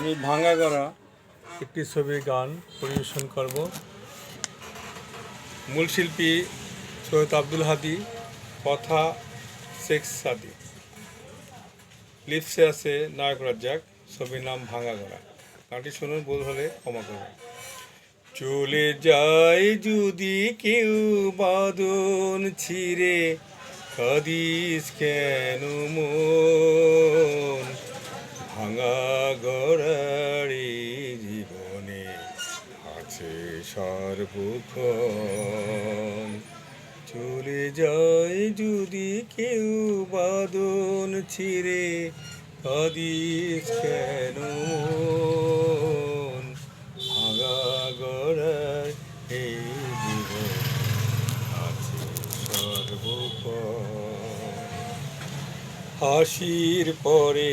আমি ভাঙা গড়া। একটি ছবির গান পরিবেশন করব। মূল শিল্পী সৈয়দ আব্দুল হাদি, কথা, শেখ সাদি। লিপসে আছে নায়ক রাজ্জাক, ছবির নাম ভাঙা গড়া। গানটি শুনুন, ভুল হলে ক্ষমা করবেন। চলে যায় যদি কেউ বাদন ছিঁড়ে কাদিস কেন মন ভাঙা গড়ারি জীবনে আছে সর্বক্ষণ। চলে যায় যদি কেউ বাদন ছিঁড়ে কাদিস কেন? হাসির পরে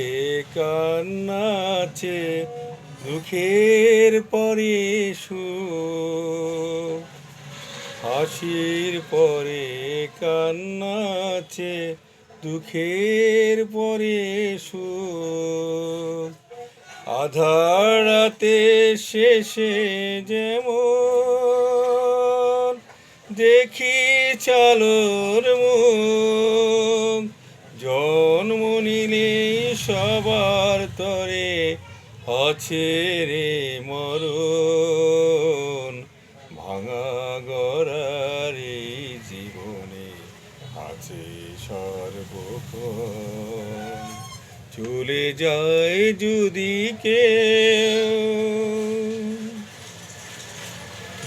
কান্নাছে, দুঃখের পরে সুখ। হাসির পরে কান্নাছে, দুঃখের পরে সুখ। আধার রাতে শেষে যেমন দেখি চালোর মুখ জন্ম নিলে সবার তরে আছে রে মরণ। ভাঙা গড়ারে জীবনে আছে সর্বক্ষণ চলে যায় যদি কেউ,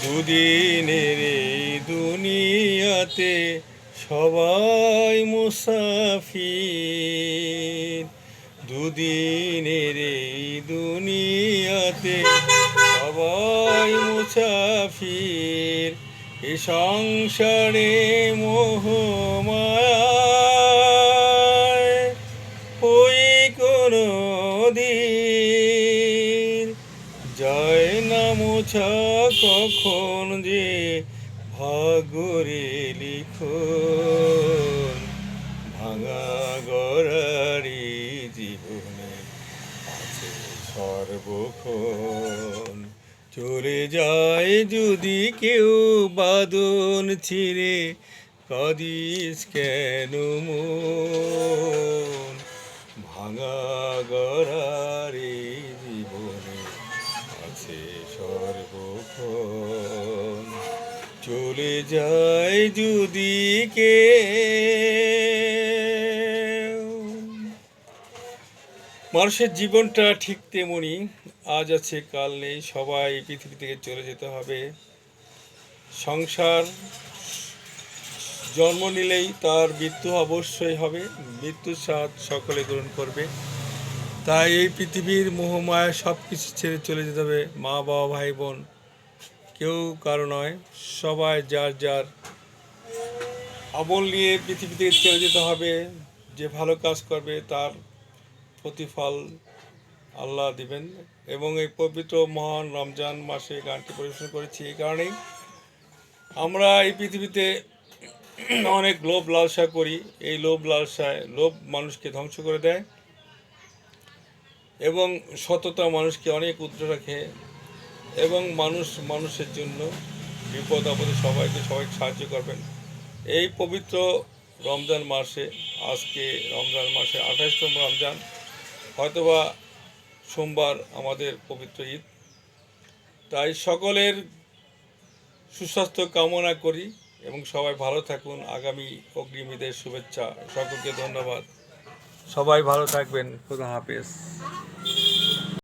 দুদিনের দুনিয়াতে সবাই মুসাফির দুদিনের এই দুনিয়াতে সবাই মুসাফির। এ সংসারে মোহমায় ওই কোনো দিন। যায় না মোছা কখন যে ভাগরে ভাঙা গড়ারি জীবনে আছে চলে যায় যদি কেউ বাদন ছিঁড়ে, কাদিস কেন ভাঙা গড়ারে জীবনে আছে সর্বক্ষণ। চলে যায় যদি কে মানুষের জীবনটা ঠিক তেমনই, আজ আছে, কাল নেই, সবাই পৃথিবী থেকে চলে যেতে হবে। সংসার জন্ম নিলেই তার মৃত্যু অবশ্যই হবে, মৃত্যুর স্বাদ সকলে গ্রহণ করবে। তাই এই পৃথিবীর মোহমায়া সব কিছু ছেড়ে চলে যেতে হবে মা বাবা ভাই বোন কেউ কারও নয়, সবাই যার যার আমল নিয়ে পৃথিবী থেকে চলে যেতে হবে, যে ভালো কাজ করবে তার প্রতিফল আল্লাহ দিবেন। এবং এই পবিত্র মহান রমজান মাসে গানটি পরিবেশন করেছি এই কারণেই আমরা এই পৃথিবীতে অনেক লোভ লালসা করি। এই লোভ লালসায় লোভ মানুষকে ধ্বংস করে দেয় এবং সততা মানুষকে অনেক উদ্র রাখে। এবং মানুষ, মানুষের জন্য বিপদ আপদে সবাইকে সবাইকে সাহায্য করবেন। এই পবিত্র রমজান মাসে, আজকে রমজান মাসে আঠাশতম রমজান, হয়তোবা সোমবার আমাদের পবিত্র ঈদ। তাই সকলের সুস্বাস্থ্য কামনা করি এবং সবাই ভালো থাকুন। আগামী অগ্রিম ঈদের শুভেচ্ছা। সকলকে ধন্যবাদ। সবাই ভালো থাকবেন। খুদা হাফেজ।